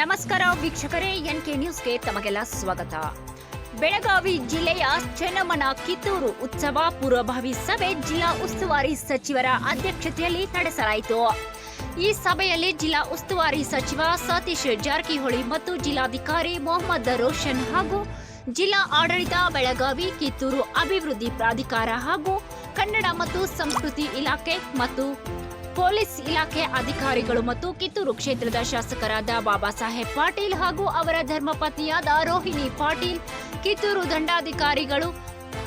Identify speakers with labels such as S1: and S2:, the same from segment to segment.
S1: ನಮಸ್ಕಾರ ವೀಕ್ಷಕರೇ N K ನ್ಯೂಸ್ಗೆ ತಮಗೆಲ್ಲ ಸ್ವಾಗತ. ಬೆಳಗಾವಿ ಜಿಲ್ಲೆಯ ಚೆನ್ನಮ್ಮನ ಕಿತ್ತೂರು ಉತ್ಸವ ಪೂರ್ವಭಾವಿ ಸಭೆ ಜಿಲ್ಲಾ ಉಸ್ತುವಾರಿ ಸಚಿವರ ಅಧ್ಯಕ್ಷತೆಯಲ್ಲಿ ನಡೆಸಲಾಯಿತು. ಈ ಸಭೆಯಲ್ಲಿ ಜಿಲ್ಲಾ ಉಸ್ತುವಾರಿ ಸಚಿವ ಸತೀಶ್ ಜಾರಕಿಹೊಳಿ ಮತ್ತು ಜಿಲ್ಲಾಧಿಕಾರಿ ಮೊಹಮ್ಮದ್ ರೋಷನ್ ಹಾಗೂ ಜಿಲ್ಲಾ ಆಡಳಿತ, ಬೆಳಗಾವಿ, ಕಿತ್ತೂರು ಅಭಿವೃದ್ಧಿ ಪ್ರಾಧಿಕಾರ ಹಾಗೂ ಕನ್ನಡ ಮತ್ತು ಸಂಸ್ಕೃತಿ ಇಲಾಖೆ ಮತ್ತು ಪೊಲೀಸ್ ಇಲಾಖೆ ಅಧಿಕಾರಿಗಳು ಮತ್ತು ಕಿತ್ತೂರು ಕ್ಷೇತ್ರದ ಶಾಸಕರಾದ ಬಾಬಾ ಸಾಹೇಬ್ ಪಾಟೀಲ್ ಹಾಗೂ ಅವರ ಧರ್ಮಪತ್ನಿಯಾದ ರೋಹಿಣಿ ಪಾಟೀಲ್, ಕಿತ್ತೂರು ದಂಡಾಧಿಕಾರಿಗಳು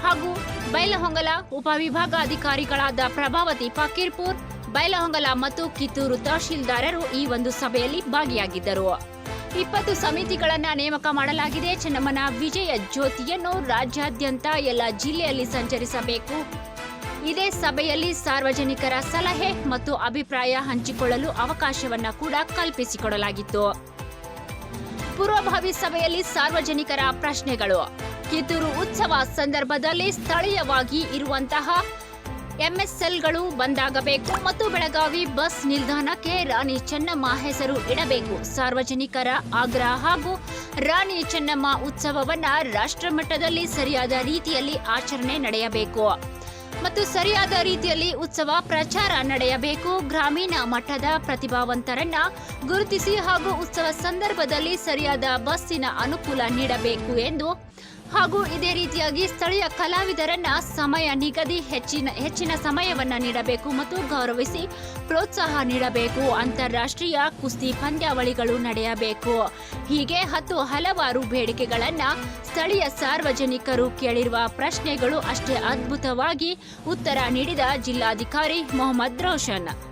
S1: ಹಾಗೂ ಬೈಲಹೊಂಗಲ ಉಪವಿಭಾಗಾಧಿಕಾರಿಗಳಾದ ಪ್ರಭಾವತಿ ಫಕೀರ್ಪುರ್, ಬೈಲಹೊಂಗಲ ಮತ್ತು ಕಿತ್ತೂರು ತಹಶೀಲ್ದಾರರು ಈ ಒಂದು ಸಭೆಯಲ್ಲಿ ಭಾಗಿಯಾಗಿದ್ದರು. ಇಪ್ಪತ್ತು ಸಮಿತಿಗಳನ್ನು ನೇಮಕ ಮಾಡಲಾಗಿದೆ. ಚೆನ್ನಮ್ಮನ ವಿಜಯ ಜ್ಯೋತಿಯನ್ನು ರಾಜ್ಯಾದ್ಯಂತ ಎಲ್ಲ ಜಿಲ್ಲೆಯಲ್ಲಿ ಸಂಚರಿಸಬೇಕು. ಇದೇ ಸಭೆಯಲ್ಲಿ ಸಾರ್ವಜನಿಕರ ಸಲಹೆ ಮತ್ತು ಅಭಿಪ್ರಾಯ ಹಂಚಿಕೊಳ್ಳಲು ಅವಕಾಶವನ್ನ ಕೂಡ ಕಲ್ಪಿಸಿಕೊಡಲಾಗಿತ್ತು. ಪೂರ್ವಭಾವಿ ಸಭೆಯಲ್ಲಿ ಸಾರ್ವಜನಿಕರ ಪ್ರಶ್ನೆಗಳು. ಕಿತ್ತೂರು ಉತ್ಸವ ಸಂದರ್ಭದಲ್ಲಿ ಸ್ಥಳೀಯವಾಗಿ ಇರುವಂತಹ ಎಂಎಸ್ಎಲ್ಗಳು ಬಂದಾಗಬೇಕು ಮತ್ತು ಬೆಳಗಾವಿ ಬಸ್ ನಿಲ್ದಾಣಕ್ಕೆ ರಾಣಿ ಚೆನ್ನಮ್ಮ ಹೆಸರು ಇಡಬೇಕು. ಸಾರ್ವಜನಿಕರ ಆಗ್ರಹ ಹಾಗೂ ರಾಣಿ ಚೆನ್ನಮ್ಮ ಉತ್ಸವವನ್ನ ರಾಷ್ಟ್ರಮಟ್ಟದಲ್ಲಿ ಸರಿಯಾದ ರೀತಿಯಲ್ಲಿ ಆಚರಣೆ ನಡೆಯಬೇಕು. ಮತ್ತು ಸರಿಯಾದ ರೀತಿಯಲ್ಲಿ ಉತ್ಸವ ಪ್ರಚಾರ ನಡೆಯಬೇಕು. ಗ್ರಾಮೀಣ ಮಟ್ಟದ ಪ್ರತಿಭಾವಂತರನ್ನ ಗುರುತಿಸಿ ಹಾಗೂ ಉತ್ಸವ ಸಂದರ್ಭದಲ್ಲಿ ಸರಿಯಾದ ಬಸ್ಸಿನ ಅನುಕೂಲ ನೀಡಬೇಕು ಎಂದು ಹಾಗೂ ಇದೇ ರೀತಿಯಾಗಿ ಸ್ಥಳೀಯ ಕಲಾವಿದರನ್ನ ಸಮಯ ನಿಗದಿ ಹೆಚ್ಚಿನ ಹೆಚ್ಚಿನ ಸಮಯವನ್ನ ನೀಡಬೇಕು ಮತ್ತು ಗೌರವಿಸಿ ಪ್ರೋತ್ಸಾಹ ನೀಡಬೇಕು. ಅಂತಾರಾಷ್ಟ್ರೀಯ ಕುಸ್ತಿ ಪಂದ್ಯಾವಳಿಗಳು ನಡೆಯಬೇಕು. ಹೀಗೆ ಹತ್ತು ಹಲವಾರು ಬೇಡಿಕೆಗಳನ್ನ ಸ್ಥಳೀಯ ಸಾರ್ವಜನಿಕರು ಕೇಳಿರುವ ಪ್ರಶ್ನೆಗಳು ಅಷ್ಟೇ ಅದ್ಭುತವಾಗಿ ಉತ್ತರ ನೀಡಿದ ಜಿಲ್ಲಾಧಿಕಾರಿ ಮೊಹಮ್ಮದ್ ರೋಷನ್.